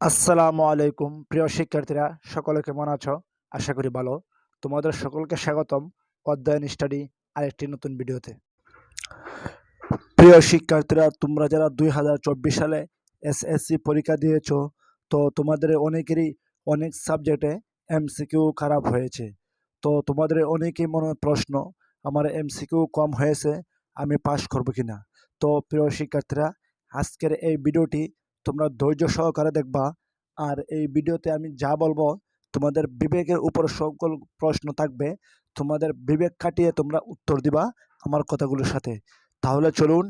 আসসালামু আলাইকুম, প্রিয় শিক্ষার্থীরা, সকলে কেমন আছো? আশা করি ভালো। তোমাদের সকলকে স্বাগতম অধ্যয়ন স্টাডি আরেকটি নতুন ভিডিওতে। প্রিয় শিক্ষার্থীরা, তোমরা যারা দুই হাজার চব্বিশ সালে এসএসসি পরীক্ষা দিয়েছ, তো তোমাদের অনেকেরই অনেক সাবজেক্টে এমসিকিউ খারাপ হয়েছে। তো তোমাদের অনেকেই মনে প্রশ্ন, আমার এমসিকিউ কম হয়েছে, আমি পাশ করব কিনা? তো প্রিয় শিক্ষার্থীরা, আজকের এই ভিডিওটি তোমরা ধৈর্য সহকারে দেখবা। আর এই ভিডিওতে আমি যা বলব, তোমাদের বিবেকের উপর সকল প্রশ্ন থাকবে। তোমাদের বিবেক কাটিয়ে তোমরা উত্তর দিবা আমার কথাগুলোর সাথে। তাহলে চলুন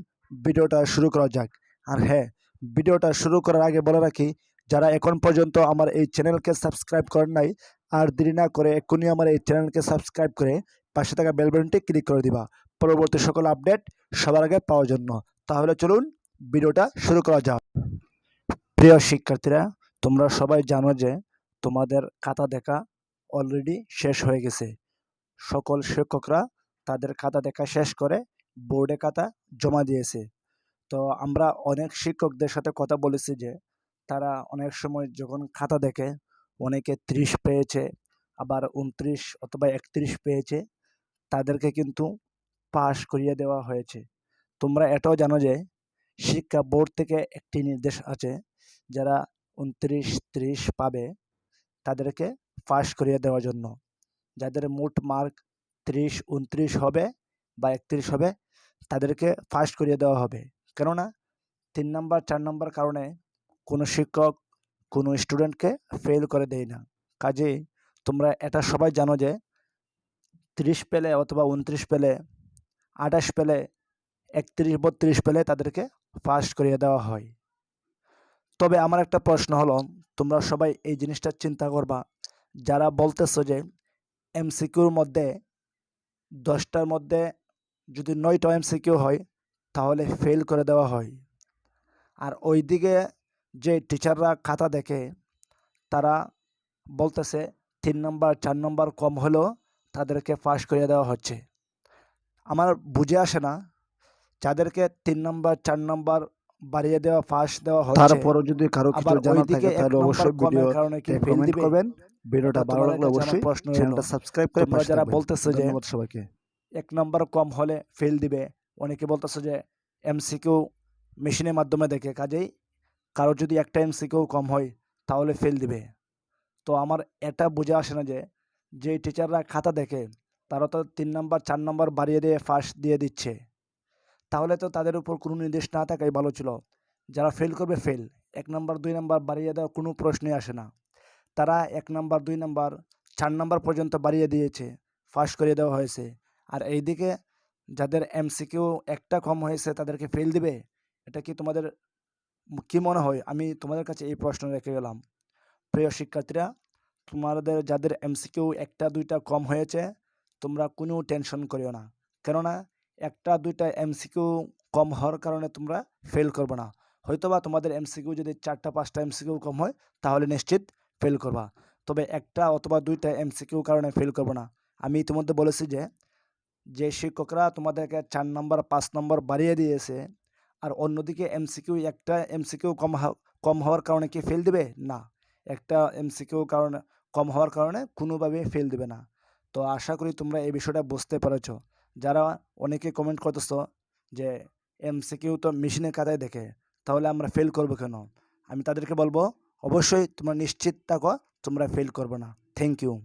ভিডিওটা শুরু করা যাক। আর হ্যাঁ ভিডিওটা শুরু করার আগে বলে রাখি, যারা এখন পর্যন্ত আমার এই চ্যানেলকে সাবস্ক্রাইব করেন নাই, আর দেরি না করে এক্ষুনি আমার এই চ্যানেলকে সাবস্ক্রাইব করে পাশে থাকা বেল বাটনটি ক্লিক করে দিবা। পরবর্তী সকল আপডেট সবার আগে পাওয়ার জন্য। তাহলে চলুন ভিডিওটা শুরু করা যাক। প্রিয় শিক্ষার্থীরা, তোমরা সবাই জানো যে তোমাদের খাতা দেখা অলরেডি শেষ হয়ে গেছে। সকল শিক্ষকরা তাদের খাতা দেখা শেষ করে বোর্ডে খাতা জমা দিয়েছে। তো আমরা অনেক শিক্ষকদের সাথে কথা বলেছি যে, তারা অনেক সময় যখন খাতা দেখে, অনেকে ত্রিশ পেয়েছে, আবার উনত্রিশ অথবা একত্রিশ পেয়েছে, তাদেরকে কিন্তু পাশ করিয়ে দেওয়া হয়েছে। তোমরা এটাও জানো যে, শিক্ষা বোর্ড থেকে একটি নির্দেশ আছে যারা উনত্রিশ ত্রিশ পাবে, তাদেরকে পাশ করিয়ে দেওয়ার জন্য। যাদের মোট মার্ক ত্রিশ, উনত্রিশ হবে বা একত্রিশ হবে, তাদেরকে ফার্স্ট করিয়ে দেওয়া হবে। কেননা, তিন নম্বর, চার নম্বর কারণে কোনো শিক্ষক, কোনো স্টুডেন্টকে ফেল করে দেয় না। কাজেই তোমরা এটা সবাই জানো যে, ত্রিশ পেলে অথবা উনত্রিশ পেলে, আঠাশ পেলে, একত্রিশ, বত্রিশ পেলে তাদেরকে ফার্স্ট করিয়ে দেওয়া হয়। তবে আমার একটা প্রশ্ন হলো, তোমরা সবাই এই জিনিসটা চিন্তা করবা। যারা বলতেছো যে এমসিকিউর মধ্যে দশটার মধ্যে যদি নয়টা এমসিকিউ হয়, তাহলে ফেল করে দেওয়া হয়। আর ওইদিকে যে টিচাররা খাতা দেখে, তারা বলতেছে তিন নম্বর, চার নম্বর কম হলেও তাদেরকে পাস করিয়ে দেওয়া হচ্ছে। আমার বুঝে আসে না, যাদেরকে তিন নম্বর, চার নম্বর বাড়িয়ে দেওয়া পাস দেওয়া হচ্ছে। তারপরও যদি কারও কিছু জানা থাকে তাহলে অবশ্যই ভিডিও কমেন্ট করবেন। ভিডিওটা ভালো লাগলে অবশ্যই চ্যানেলটা সাবস্ক্রাইব করে পাশে যারা। বলতেছো যে সবাইকে। এক নম্বর কম হলে ফেল দিবে অনেকে বলতেছে যে এমসিকিউ মেশিনের মাধ্যমে দেখে কাজেই কারও যদি একটা এমসিকিউ কম হয় তাহলে ফেল দিবে। তো আমার এটা বুঝে আসে না যে যে টিচাররা খাতা দেখে তারা তো তিন নম্বর চার নম্বর বাড়িয়ে দিয়ে ফার্স্ট দিয়ে দিচ্ছে। তাহলে তো তাদের উপর কোনো নির্দেশ না থাকাই ভালো ছিল। যারা ফেল করবে ফেল এক নম্বর, দুই নম্বর বাড়িয়ে দেওয়া কোনো প্রশ্নই আসে না। তারা এক নম্বর, দুই নম্বর, চার নম্বর পর্যন্ত বাড়িয়ে দিয়েছে ফার্স্ট করিয়ে দেওয়া হয়েছে। আর এইদিকে যাদের এমসিকিউ একটা কম হয়েছে, তাদেরকে ফেল দিবে? এটা কি তোমাদের, কি মনে হয়? আমি তোমাদের কাছে এই প্রশ্ন রেখে গেলাম। প্রিয় শিক্ষার্থীরা, তোমাদের যাদের এমসিকিউ একটা, দুইটা কম হয়েছে, তোমরা কোনো টেনশন করিও না। কেননা একটা, দুইটা এমসিকিউ কম হওয়ার কারণে তোমরা ফেল করবে না। হয়তোবা তোমাদের এমসিকিউ যদি চারটা, পাঁচটা এমসিকিউ কম হয়, তাহলে নিশ্চিত ফেল করবা। তবে একটা অথবা দুইটা এমসিকিউ কারণে ফেল করবে না। আমি ইতিমধ্যে বলেছি যে যে শিক্ষকরা তোমাদেরকে চার নম্বর, পাঁচ নম্বর বাড়িয়ে দিয়েছে, আর অন্যদিকে এমসিকিউ একটা এমসিকিউ কম কম হওয়ার কারণে কি ফেল দিবে? না। একটা এমসিকিউ কারণে, কম হওয়ার কারণে কোনোভাবে ফেল দিবে না। তো আশা করি তোমরা এই বিষয়টা বুঝতে পেরেছ। যারা অনেকে কমেন্ট করতেছো যে এমসিকিউ তো মেশিনের খাতায় দেখে, তাহলে আমরা ফেল করব কেন? আমি তাদেরকে বলব, অবশ্যই তোমরা নিশ্চিত থাকো, তোমরা ফেল করবে না। Thank you